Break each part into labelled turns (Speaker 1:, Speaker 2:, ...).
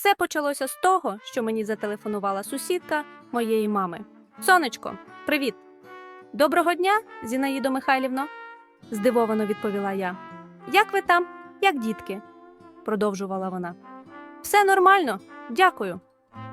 Speaker 1: Все почалося з того, що мені зателефонувала сусідка моєї мами. Сонечко, привіт. Доброго дня, Зінаїдо Михайлівно, здивовано відповіла я. Як ви там, як дітки? продовжувала вона. Все нормально, дякую,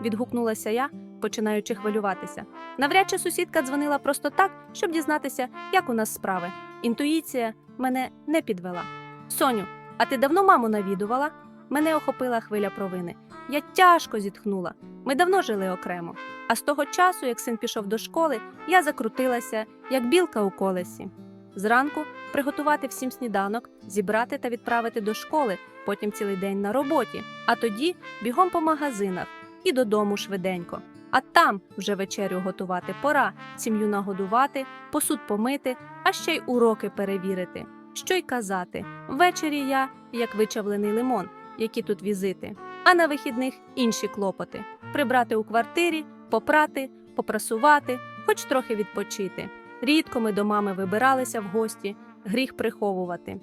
Speaker 1: відгукнулася я, починаючи хвилюватися. Навряд чи сусідка дзвонила просто так, щоб дізнатися, як у нас справи. Інтуїція мене не підвела. Соню, а ти давно маму навідувала? Мене охопила хвиля провини. Я тяжко зітхнула. Ми давно жили окремо. А з того часу, як син пішов до школи, я закрутилася, як білка у колесі. Зранку приготувати всім сніданок, зібрати та відправити до школи, потім цілий день на роботі, а тоді бігом по магазинах і додому швиденько. А там вже вечерю готувати пора, сім'ю нагодувати, посуд помити, а ще й уроки перевірити. Що й казати, ввечері я, як вичавлений лимон, які тут візити, а на вихідних інші клопоти прибрати у квартирі, попрати, попрасувати, хоч трохи відпочити. Рідко ми до мами вибиралися в гості, гріх приховувати.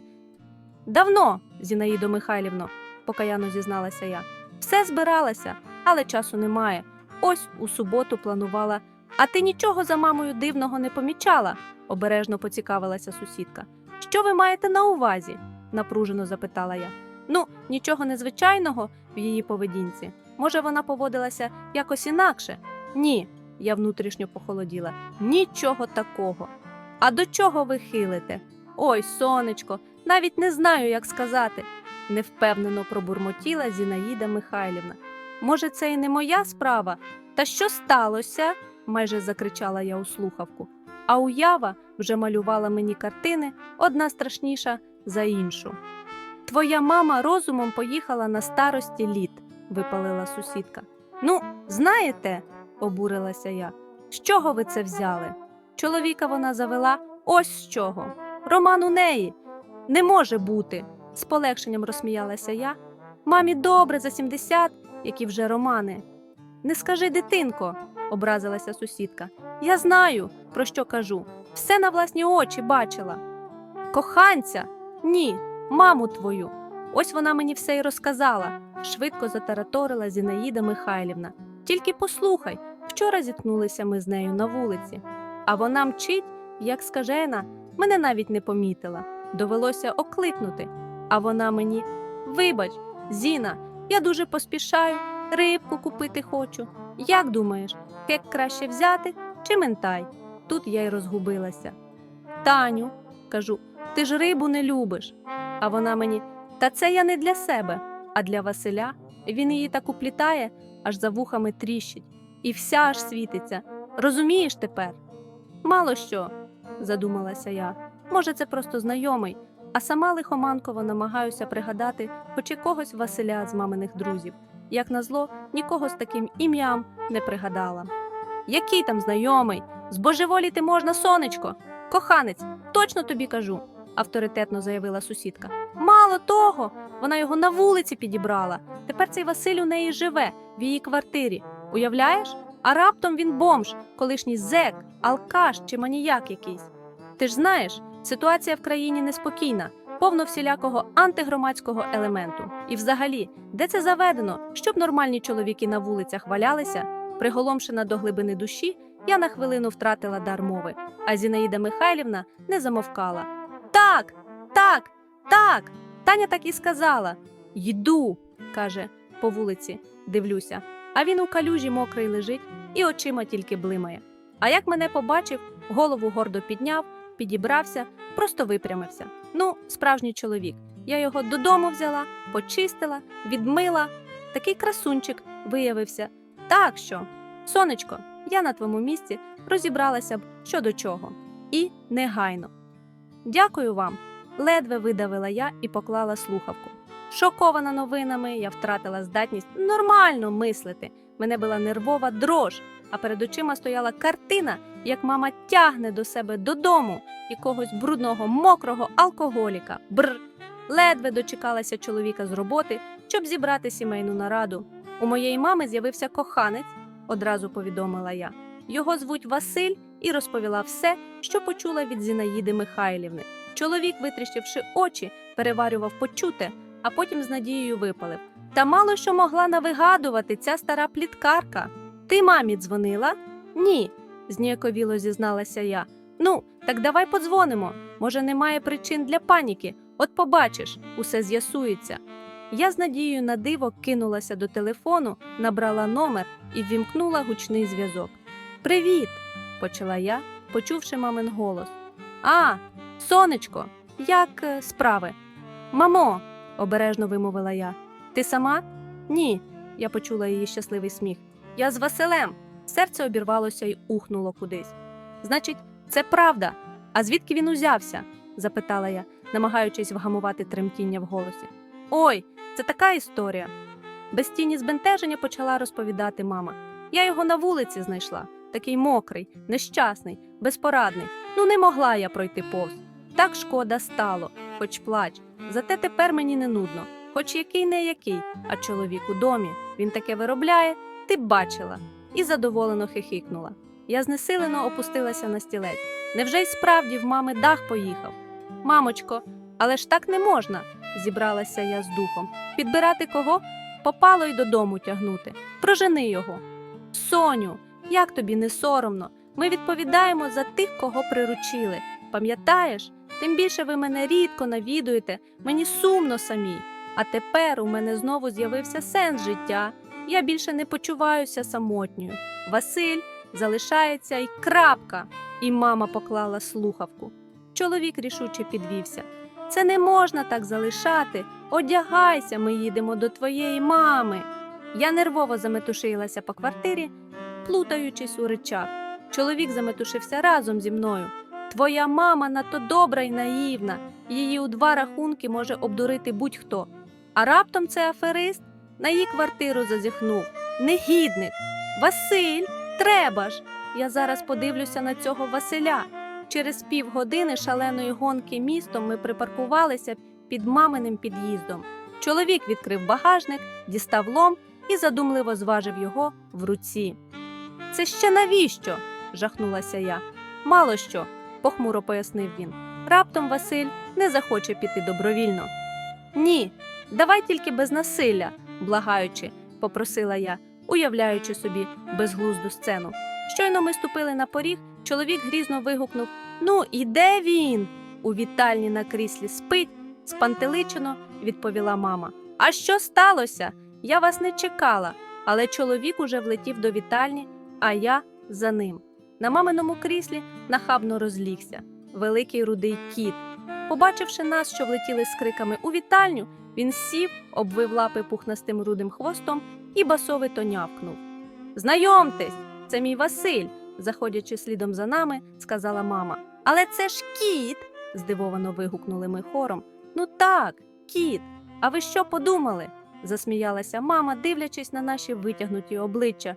Speaker 1: Давно, Зінаїдо Михайлівно, покаяно зізналася я. Все збиралася, але часу немає. Ось у суботу планувала. А ти нічого за мамою дивного не помічала? обережно поцікавилася сусідка. Що ви маєте на увазі? напружено запитала я. Нічого незвичайного в її поведінці. Може, вона поводилася якось інакше? Ні, я внутрішньо похолоділа. Нічого такого. А до чого ви хилите? Ой, сонечко, навіть не знаю, як сказати, невпевнено пробурмотіла Зінаїда Михайлівна. Може, це і не моя справа? Та що сталося? майже закричала я у слухавку. А уява вже малювала мені картини, одна страшніша за іншу. Твоя мама розумом поїхала на старості літ, випалила сусідка. Ну, знаєте, обурилася я. З чого ви це взяли? Чоловіка вона завела ось з чого. Роман у неї. Не може бути, з полегшенням розсміялася я. Мамі добре за 70, які вже романи. Не скажи, дитинко, образилася сусідка. Я знаю, про що кажу. Все на власні очі бачила. Коханця? Ні, маму твою. Ось вона мені все й розказала, швидко затараторила Зінаїда Михайлівна. Тільки послухай, вчора зіткнулися ми з нею на вулиці, а вона мчить, як скажена, мене навіть не помітила. Довелося окликнути. А вона мені Вибач, Зіна, я дуже поспішаю, рибку купити хочу. Як думаєш, кек краще взяти чи ментай? Тут я й розгубилася. Таню, кажу, ти ж рибу не любиш. А вона мені, та це я не для себе, а для Василя. Він її так уплітає, аж за вухами тріщить, і вся аж світиться. Розумієш тепер? Мало що, задумалася я. Може, це просто знайомий, а сама лихоманково намагаюся пригадати хоч якогось Василя з маминих друзів. Як назло, нікого з таким ім'ям не пригадала. Який там знайомий? Збожеволіти можна, сонечко. Коханець, точно тобі кажу, авторитетно заявила сусідка. Мало того, вона його на вулиці підібрала. Тепер цей Василь у неї живе в її квартирі. Уявляєш? А раптом він бомж, колишній зек, алкаш чи маніяк якийсь. Ти ж знаєш, ситуація в країні неспокійна, повно всілякого антигромадського елементу. І взагалі, де це заведено, щоб нормальні чоловіки на вулицях валялися, приголомшена до глибини душі, я на хвилину втратила дар мови, а Зінаїда Михайлівна не замовкала. Так, так, так. Таня так і сказала. Йду, каже, по вулиці, дивлюся. А він у калюжі мокрий лежить і очима тільки блимає. А як мене побачив, голову гордо підняв, підібрався, просто випрямився. Ну, справжній чоловік. Я його додому взяла, почистила, відмила. Такий красунчик виявився. Так що, сонечко, я на твоєму місці розібралася б що до чого. І негайно. Дякую вам. ледве видавила я і поклала слухавку. Шокована новинами, я втратила здатність нормально мислити. Мене була нервова дрож, а перед очима стояла картина, як мама тягне до себе додому якогось брудного, мокрого алкоголіка. Бр. Ледве дочекалася чоловіка з роботи, щоб зібрати сімейну нараду. У моєї мами з'явився коханець, одразу повідомила я. Його звуть Василь і розповіла все, що почула від Зінаїди Михайлівни. Чоловік, витріщивши очі, переварював почуте, а потім з надією випалив. Та мало що могла навигадувати ця стара пліткарка. Ти мамі дзвонила? Ні, зніяковіло зізналася я. Ну, так давай подзвонимо. Може, немає причин для паніки. От побачиш, усе з'ясується. Я з надією на диво кинулася до телефону, набрала номер і ввімкнула гучний зв'язок. Привіт! почала я, почувши мамин голос. А, сонечко, як е, справи? Мамо, обережно вимовила я. Ти сама? Ні, я почула її щасливий сміх. Я з Василем. Серце обірвалося й ухнуло кудись. Значить, це правда. А звідки він узявся? запитала я, намагаючись вгамувати тремтіння в голосі. Ой, це така історія. Без тіні збентеження почала розповідати мама. Я його на вулиці знайшла, такий мокрий, нещасний, безпорадний. Ну не могла я пройти повз. Так шкода стало, хоч плач. Зате тепер мені не нудно, хоч який не який, а чоловік у домі. Він таке виробляє, ти бачила. І задоволено хихикнула. Я знесилено опустилася на стілець. Невже й справді в мами дах поїхав? Мамочко, але ж так не можна, зібралася я з духом. Підбирати кого? Попало й додому тягнути. Прожени його. Соню, як тобі не соромно? Ми відповідаємо за тих, кого приручили. Пам'ятаєш? Тим більше ви мене рідко навідуєте, мені сумно самій. А тепер у мене знову з'явився сенс життя. Я більше не почуваюся самотньою. Василь залишається і крапка. І мама поклала слухавку. Чоловік рішуче підвівся. Це не можна так залишати. Одягайся, ми їдемо до твоєї мами. Я нервово заметушилася по квартирі, плутаючись у речах. Чоловік заметушився разом зі мною. Твоя мама надто добра і наївна. Її у два рахунки може обдурити будь-хто. А раптом це аферист на її квартиру зазіхнув. Негідник. Василь, треба ж. Я зараз подивлюся на цього Василя. Через півгодини шаленої гонки містом ми припаркувалися під маминим під'їздом. Чоловік відкрив багажник, дістав лом і задумливо зважив його в руці. Це ще навіщо? жахнулася я. Мало що, похмуро пояснив він. Раптом Василь не захоче піти добровільно. Ні, давай тільки без насилля, благаючи, попросила я, уявляючи собі безглузду сцену. Щойно ми ступили на поріг, чоловік грізно вигукнув Ну, і де він? У вітальні на кріслі спить, спантеличено, відповіла мама. А що сталося? Я вас не чекала, але чоловік уже влетів до вітальні, а я за ним. На маминому кріслі нахабно розлігся великий рудий кіт. Побачивши нас, що влетіли з криками у вітальню, він сів, обвив лапи пухнастим рудим хвостом і басовито нявкнув. Знайомтесь, це мій Василь, заходячи слідом за нами, сказала мама. Але це ж кіт. здивовано вигукнули ми хором. Ну так, кіт. А ви що подумали? засміялася мама, дивлячись на наші витягнуті обличчя.